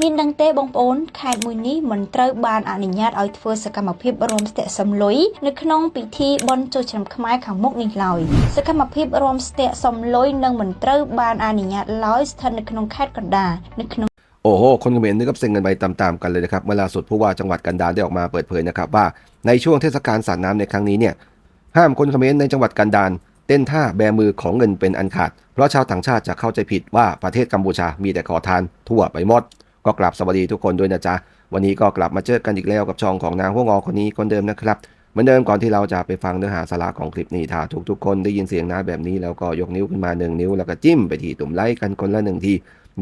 มีดังเตะบงปนใครมุยนี้เหมือนเตอร์บานอนุญาตเอาเฟอร์สกรรมพิบรวมเตะสมลุยในขนมปีที่บนโจุดฉันขมายขังมุกนิลอยสกรรมพิบรวมเตะสมลุยนั่งเหมือนเตอร์บานอนุญาตลอยสทันในขนมแคดกันดาในขนมโอ้โห คนเขมรนึกกับเซ็งกันไปตามๆกันเลยนะครับเมื่อล่าสุดผู้ว่าจังหวัดกันดารได้ออกมาเปิดเผยนะครับว่าในช่วงเทศกาลสาดน้ำในครั้งนี้เนี่ยห้ามคนเขมนในจังหวัดกันดารเต้นท่าแบมือของเงินเป็นอันขาด เพราะชาวต่างชาติจะเข้าใจผิดว่าประเทศกัมพูชามีแต่ขอทานทั่วไปหมด ก็กลับสวัสดีทุกคนด้วยนะจ๊ะ วันนี้ก็กลับมาเจอกันอีกแล้วกับช่องของนางหัวงอคนนี้คนเดิมนะครับเหมือนเดิมก่อนที่เราจะไปฟังเนื้อหาสาระของคลิปนี้ถ้าทุกๆคนได้ยินเสียงนะแบบนี้แล้วก็ยกนิ้วขึ้นมาหนึ่งนิ้ว แล้วก็จิ้มไปที่ตุ่มไลค์กันคนละหนึ่งที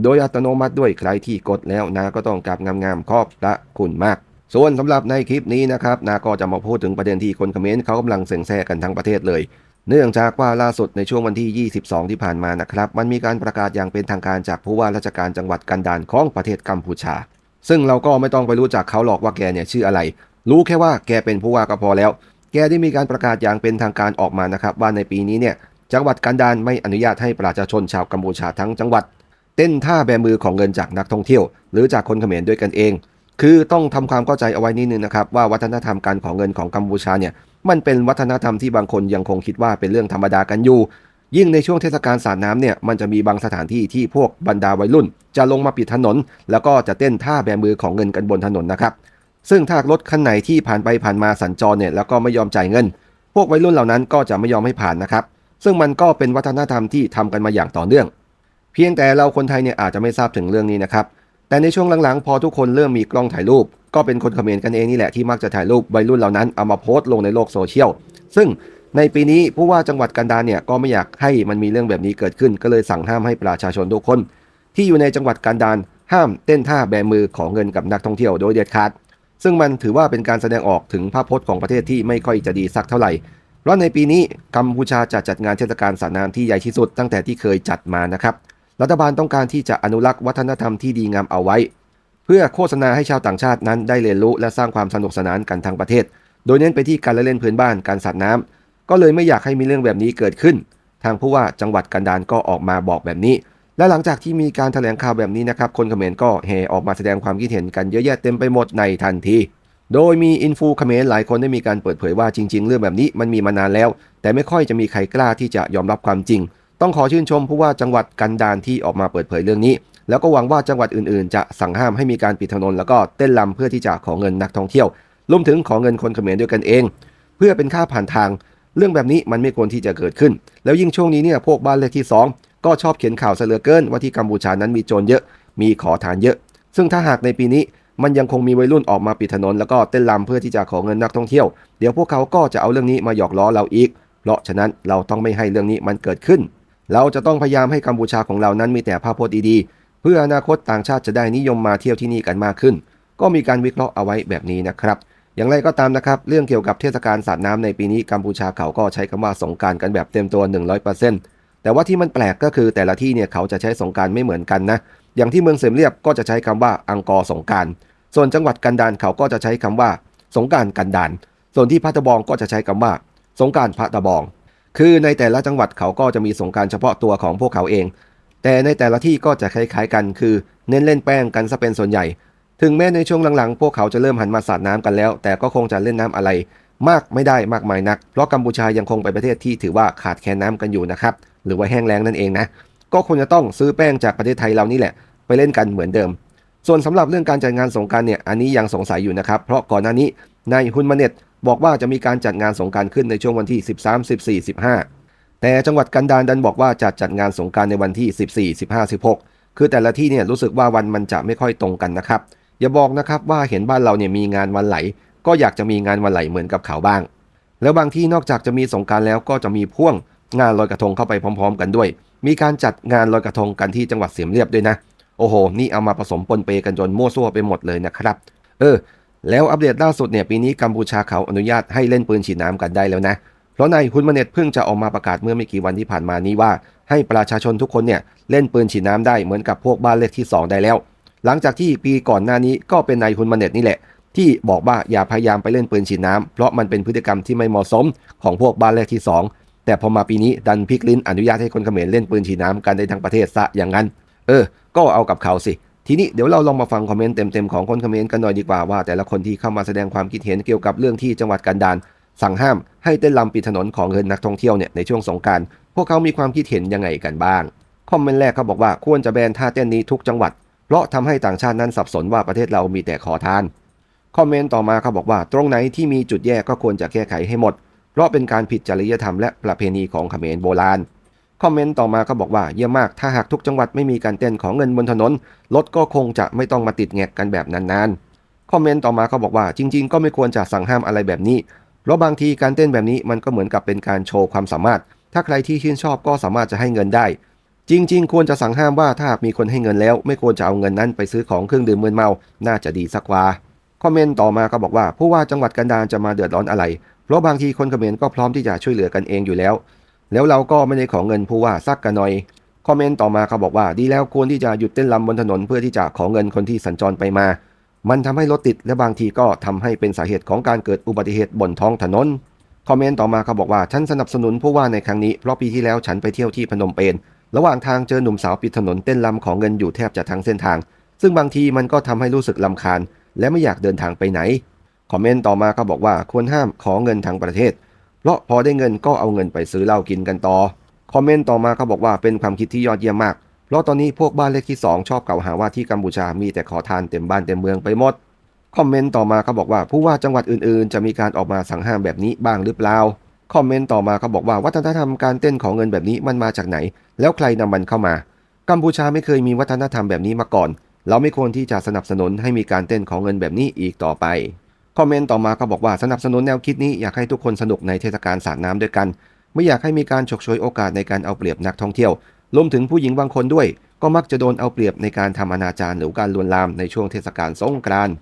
โดยอัตโนมัติด้วยใครที่กดแล้วนะก็ต้องกลับงามๆขอบพระคุณมากส่วนสำหรับในคลิปนี้นะครับนาก็จะมาพูดถึงประเด็นที่คนคอมเขมรเขากำลังเซ็งแซ่กันทั้งประเทศเลย เนื่องจากว่าล่าสุดในช่วงวันที่ 22 ที่ผ่านมานะครับ มันมีการประกาศอย่างเป็นทางการจากผู้ว่าราชการจังหวัดกันดารของประเทศกัมพูชา ซึ่งเราก็ไม่ต้องไปรู้จักเขาหรอกว่าแกเนี่ยชื่ออะไร รู้แค่ว่าแกเป็นผู้ว่าก็พอแล้ว แกได้มีการประกาศอย่างเป็นทางการออกมานะครับว่าในปีนี้เนี่ยจังหวัดกันดารไม่อนุญาตให้ประชาชนชาวกัมพูชาทั้งจังหวัด เต้นท่าแบมือของเงินจากนักท่องเที่ยว หรือจากคนเขมรด้วยกันเอง คือต้องทำความเข้าใจเอาไว้นิดนึงนะครับว่าวัฒนธรรมการของเงินของกัมพูชาเนี่ยมันเป็นวัฒนธรรมที่บางคนยังคงคิดว่าเป็นเรื่องธรรมดากันอยู่ ยิ่งในช่วงเทศกาลสาดน้ำเนี่ยมันจะมีบางสถานที่ที่พวกบรรดาวัยรุ่น จะลงมาปิดถนน แล้วก็จะเต้นท่าแบมือของเงินกันบนถนนนะครับซึ่งถ้ารถคันไหนที่ผ่านไปผ่านมาสัญจรเนี่ยแล้วก็ไม่ยอมจ่ายเงิน พวกวัยรุ่นเหล่านั้นก็จะไม่ยอมให้ผ่านนะครับซึ่งมันก็เป็นวัฒนธรรมที่ทำกันมาอย่างต่อเนื่อง เพียงแต่เราคนไทยเนี่ยอาจจะไม่ทราบถึงเรื่องนี้นะครับ แต่ในช่วงหลังๆ พอทุกคนเริ่มมีกล้องถ่ายรูป ก็เป็นคนเขมรกันเองนี่แหละที่มักจะถ่ายรูปวัยรุ่นเหล่านั้นเอามาโพสต์ลงในโลกโซเชียล ซึ่งในปีนี้ผู้ว่าจังหวัดกันดารเนี่ยก็ไม่อยากให้มันมีเรื่องแบบนี้เกิดขึ้น ก็เลยสั่งห้ามให้ประชาชนทุกคน ที่อยู่ในจังหวัดกันดารห้ามเต้นท่าแบมือของเงินกับนักท่องเที่ยวโดยเด็ดขาด ซึ่งมันถือว่าเป็นการแสดงออกถึงภาพพจน์ของประเทศที่ไม่ค่อยจะดีสักเท่าไหร่ เพราะในปีนี้กัมพูชาจะจัดงานเทศกาลสาดน้ำที่ใหญ่ที่สุดตั้งแต่ที่เคยจัดมานะครับ รัฐบาลต้องการที่จะอนุรักษ์วัฒนธรรมที่ดีงามเอาไว้ เพื่อโฆษณาให้ชาวต่างชาตินั้นได้เรียนรู้และสร้างความสนุกสนานกันทั้งประเทศ โดยเน้นไปที่การละเล่นพื้นบ้านการสาดน้ำก็เลยไม่อยากให้มีเรื่องแบบนี้เกิดขึ้น ทางผู้ว่าจังหวัดกันดารก็ออกมาบอกแบบนี้ และหลังจากที่มีการแถลงข่าวแบบนี้นะครับคนเขมรก็แห่ออกมาแสดงความคิดเห็นกันเยอะแยะเต็มไปหมดในทันทีโดยมีอินฟูเขมรหลายคนได้มีการเปิดเผยว่าจริง ๆ เรื่องแบบนี้มันมีมานานแล้ว แต่ไม่ค่อยจะมีใครกล้าที่จะยอมรับความจริง ต้องขอชื่นชมผู้ว่าจังหวัดกันดารที่ออกมาเปิดเผยเรื่องนี้ แล้วก็หวังว่าจังหวัดอื่นๆ จะสั่งห้ามให้มีการปิดถนนแล้วก็เต้นรำเพื่อที่จะขอเงินนักท่องเที่ยวรวมถึงขอเงินคนเขมรด้วยกันเอง เพื่อเป็นค่าผ่านทาง เรื่องแบบนี้มันไม่ควรที่จะเกิดขึ้น แล้วยิ่งช่วงนี้เนี่ยพวกบ้านเลขที่ 2 ก็ชอบเขียนข่าวเสลือเกินว่าที่กัมพูชานั้นมีโจรเยอะ มีขอทานเยอะ ซึ่งถ้าหากในปีนี้มันยังคงมีวัยรุ่นออกมาปิดถนนแล้วก็เต้นรำเพื่อที่จะขอเงินนักท่องเที่ยว เดี๋ยวพวกเขาก็จะเอาเรื่องนี้มาหยอกล้อเราอีก เพราะฉะนั้นเราต้องไม่ให้เรื่องนี้มันเกิดขึ้น เราจะต้องพยายามให้กัมพูชาของเรานั้นมีแต่ภาพพจน์ดีๆ เพื่ออนาคตต่างชาติจะได้นิยมมาเที่ยวที่นี่กันมากขึ้น ก็มีการวิเคราะห์เอาไว้แบบนี้นะครับ อย่างไรก็ตามนะครับ เรื่องเกี่ยวกับเทศกาลสาดน้ำในปีนี้กัมพูชาเขาก็ใช้คำว่าสงการกันแบบเต็มตัว 100%แต่ว่าที่มันแปลกก็คือแต่ละที่เนี่ยเขาจะใช้สงการไม่เหมือนกันนะ อย่างที่เมืองเสมเรียบก็จะใช้คำว่าอังกอร์สงการส่วนจังหวัดกันดารเขาก็จะใช้คำว่า สงการกันดารส่วนที่พัทบองก็จะใช้คำว่า สงกรารพัทบอง คือในแต่ละจังหวัดเขาก็จะมีสงการเฉพาะตัวของพวกเขาเอง แต่ในแต่ละที่ก็จะคล้ายๆกันคือ เน้นเล่นแป้งกันซะเป็นส่วนใหญ่ ถึงแม้ในช่วงหลังๆ พวกเขาจะเริ่มหันมาสาดน้ำกันแล้ว แต่ก็คงจะเล่นน้ำอะไร มากไม่ได้มากมายนัก เพราะกัมพูชายังคงเป็นประเทศที่ถือว่าขาดแคลนน้ำกันอยู่นะครับ หรือว่าแห้งแล้งนั่นเองนะ ก็ควรจะต้องซื้อแป้งจากประเทศไทยเรานี่แหละ ไปเล่นกันเหมือนเดิม ส่วนสำหรับเรื่องการจัดงานสงการเนี่ย อันนี้ยังสงสัยอยู่นะครับ เพราะก่อนหน้านี้นายฮุนมาเน็ต บอกว่าจะมีการจัดงานสงการขึ้นในช่วงวันที่ 13 14 15 แต่จังหวัดกันดารดันบอกว่าจะจัดงานสงการในวันที่ 14 15 16 คือแต่ละที่เนี่ยรู้สึกว่าวันมันจะไม่ค่อยตรงกันนะครับ อย่าบอกนะครับว่าเห็นบ้านเราเนี่ยมีงานวันไหล ก็อยากจะมีงานวันไหลเหมือนกับเขาบ้าง แล้วบางที่นอกจากจะมีสงการแล้วก็จะมีพ่วงงานลอยกระทงเข้าไปพร้อม ๆ กันด้วย มีการจัดงานลอยกระทงกันที่จังหวัดเสียมเรียบด้วยนะ โอ้โห นี่เอามาผสมปนเปกันจนมั่วซั่วไปหมดเลยนะครับ เออ แล้วอัปเดตล่าสุดเนี่ยปีนี้กัมพูชาเขาอนุญาตให้เล่นปืนฉีดน้ำกันได้แล้วนะ เพราะนายฮุนมาเน็ตเพิ่งจะออกมาประกาศเมื่อไม่กี่วันที่ผ่านมานี้ว่า ให้ประชาชนทุกคนเนี่ยเล่นปืนฉีดน้ำได้เหมือนกับพวกบ้านเลขที่ 2 ได้แล้ว หลังจากที่ปีก่อนหน้านี้ก็เป็นนายฮุนมาเน็ตนี่แหละ ที่บอกว่าอย่าพยายามไปเล่นปืนฉีดน้ำเพราะมันเป็นพฤติกรรมที่ไม่เหมาะสมของพวกบ้านเลขที่ 2 แต่พอมาปีนี้ดันพลิกลิ้นอนุญาตให้คนเขมรเล่นปืนฉีดน้ำกันได้ทั้งประเทศซะอย่างนั้น เออ ก็เอากับเขาสิ ทีนี้เดี๋ยวเราลองมาฟังคอมเมนต์เต็มๆของคนคอมเมนต์กันหน่อยดีกว่าว่า แต่ละคนที่เข้ามาแสดงความคิดเห็นเกี่ยวกับเรื่องที่จังหวัดกันดารสั่งห้ามให้เต้นลำปิดถนนของเงินนักท่องเที่ยวเนี่ยในช่วงสงกรารพวกเขามีความคิดเห็นยังไงกันบ้างคอมเมนต์แรกเขาบอกว่าควรจะแบนท่าเต้นนี้ทุกจังหวัด เพราะทำให้ต่างชาตินั้นสับสนว่าประเทศเรามีแต่ขอทานคอมเมนต์ต่อมาเขาบอกว่าตรงไหนที่มีจุดแย่ก็ควรจะแก้ไขให้หมด เพราะเป็นการผิดจริยธรรมและประเพณีของเขมรโบราณ คอมเมนต์ต่อมาเขาบอกว่าเยี่ยมมาก ถ้าหากทุกจังหวัดไม่มีการเต้นของเงินบนถนน รถก็คงจะไม่ต้องมาติดแงกกันแบบนานๆ คอมเมนต์ต่อมาเขาบอกว่าจริง ๆ ก็ไม่ควรจะสั่งห้ามอะไรแบบนี้ เพราะบางทีการเต้นแบบนี้มันก็เหมือนกับเป็นการโชว์ความสามารถ ถ้าใครที่ชื่นชอบก็สามารถจะให้เงินได้ จริง ๆ ควรจะสั่งห้ามว่าถ้าหากมีคนให้เงินแล้ว ไม่ควรจะเอาเงินนั้นไปซื้อของเครื่องดื่มมึนเมา น่าจะดีสักว่าคอมเมนต์ต่อมาก็บอกว่าผู้ว่าจังหวัดกันดารจะมาเดือดร้อนอะไร เพราะบางทีคนคอมเขมรก็พร้อมที่จะช่วยเหลือกันเองอยู่แล้ว แล้วเราก็ไม่ได้ขอเงินผู้ว่าสักกันหน่อย คอมเมนต์ต่อมาเขาบอกว่าดีแล้วควรที่จะหยุดเต้นรำบนถนนเพื่อที่จะขอเงินคนที่สัญจรไปมา มันทำให้รถติดและบางทีก็ทำให้เป็นสาเหตุของการเกิดอุบัติเหตุบนท้องถนน คอมเมนต์ต่อมาเขาบอกว่าฉันสนับสนุนผู้ว่าในครั้งนี้เพราะปีที่แล้วฉันไปเที่ยวที่พนมเปญระหว่างทางเจอหนุ่มสาวปิดถนนเต้นรำของเงินอยู่แทบจะทั้งเส้นทาง ซึ่งบางทีมันก็ทำให้รู้สึกลำคาญ และไม่อยากเดินทางไปไหน คอมเมนต์ต่อมาเขาบอกว่าควรห้ามขอเงินทางประเทศ เพราะพอได้เงินก็เอาเงินไปซื้อเหล้ากินกันต่อ คอมเมนต์ต่อมาเขาบอกว่าเป็นความคิดที่ยอดเยี่ยมมาก เพราะตอนนี้พวกบ้านเลขที่ 2 ชอบกล่าวหาว่าที่กัมพูชามีแต่ขอทานเต็มบ้านเต็มเมืองไปหมด คอมเมนต์ต่อมาเขาบอกว่าผู้ว่าจังหวัดอื่นๆ จะมีการออกมาสั่งห้ามแบบนี้บ้างหรือเปล่า คอมเมนต์ต่อมาเขาบอกว่าวัฒนธรรมการเต้นของเงินแบบนี้มันมาจากไหน แล้วใครนำมันเข้ามา กัมพูชาไม่เคยมีวัฒนธรรมแบบนี้มาก่อน เราไม่ควรที่จะสนับสนุนให้มีการเต้นของเงินแบบนี้อีกต่อไป คอมเมนต์ต่อมาเขาบอกว่าสนับสนุนแนวคิดนี้อยากให้ทุกคนสนุกในเทศกาลสาดน้ำด้วยกัน ไม่อยากให้มีการฉกฉวยโอกาสในการเอาเปรียบนักท่องเที่ยวรวมถึงผู้หญิงบางคนด้วย ก็มักจะโดนเอาเปรียบในการทำอนาจารหรือการลวนลามในช่วงเทศกาลสงกรานต์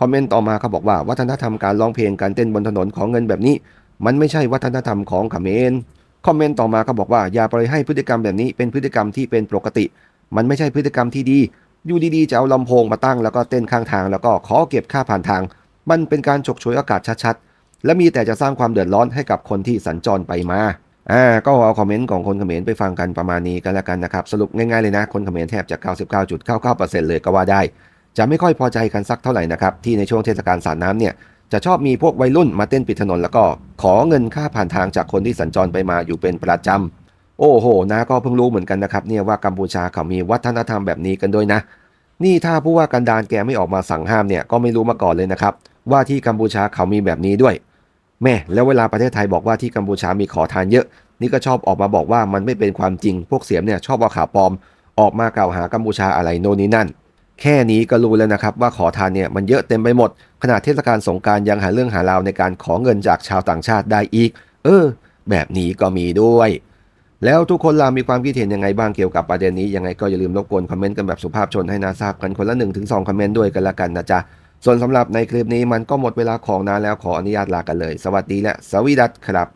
คอมเมนต์ต่อมาเขาบอกว่าวัฒนธรรมการร้องเพลงการเต้นบนถนนของเงินแบบนี้ มันไม่ใช่วัฒนธรรมของเขมรคอมเมนต์ต่อมาเขาบอกว่าอย่าปล่อยให้พฤติกรรมแบบนี้เป็นพฤติกรรมที่เป็นปกติ มันไม่ใช่พฤติกรรมที่ดี อยู่ดีๆจะเอาลำโพงมาตั้งแล้วก็เต้นข้างทาง แล้วก็ขอเก็บค่าผ่านทาง มันเป็นการฉกฉวยอากาศชัดๆ และมีแต่จะสร้างความเดือดร้อนให้กับคนที่สัญจรไปมาอ่าก็เอาคอมเมนต์ของคนเขมรไปฟังกันประมาณนี้กันแล้วกันนะครับ สรุปง่ายๆเลยนะ คนเขมรแทบจะ 99.99%เลยก็ว่าได้ จะไม่ค่อยพอใจกันสักเท่าไหร่นะครับ ที่ในช่วงเทศกาลสาดน้ำเนี่ย จะชอบมีพวกวัยรุ่นมาเต้นปิดถนน แล้วก็ขอเงินค่าผ่านทางจากคนที่สัญจรไปมาอยู่เป็นประจำโอ้โหนะก็เพิ่งรู้เหมือนกันนะครับเนี่ยว่ากัมพูชาเขามีวัฒนธรรมแบบนี้กันด้วยนะ นี่ถ้าผู้ว่ากันดารแกไม่ออกมาสั่งห้ามเนี่ยก็ไม่รู้มาก่อนเลยนะครับ ว่าที่กัมพูชาเขามีแบบนี้ด้วย แม่แล้วเวลาประเทศไทยบอกว่าที่กัมพูชามีขอทานเยอะ นี่ก็ชอบออกมาบอกว่ามันไม่เป็นความจริง พวกเสียมเนี่ยชอบเอาข่าวปลอม ออกมากล่าวหากัมพูชาอะไรโน่นนี่นั่น แค่นี้ก็รู้แล้วนะครับว่าขอทานเนี่ยมันเยอะเต็มไปหมด ขนาดเทศกาลสงการยังหาเรื่องหาราวในการขอเงินจากชาวต่างชาติได้อีก เออ แบบนี้ก็มีด้วยแล้วทุกคนล่ะมีความคิดเห็นยังไงบ้างเกี่ยวกับประเด็นนี้ยังไงก็อย่าลืมรบกวนคอมเมนต์กันแบบสุภาพชนให้นาทราบกันคนละ1นถึงสคอมเมนต์ด้วยกันละกันนะจ๊ะ ส่วนสำหรับในคลิปนี้มันก็หมดเวลาของนานแล้วขออนุญาตลากันเลย สวัสดีและสวีดัสครับ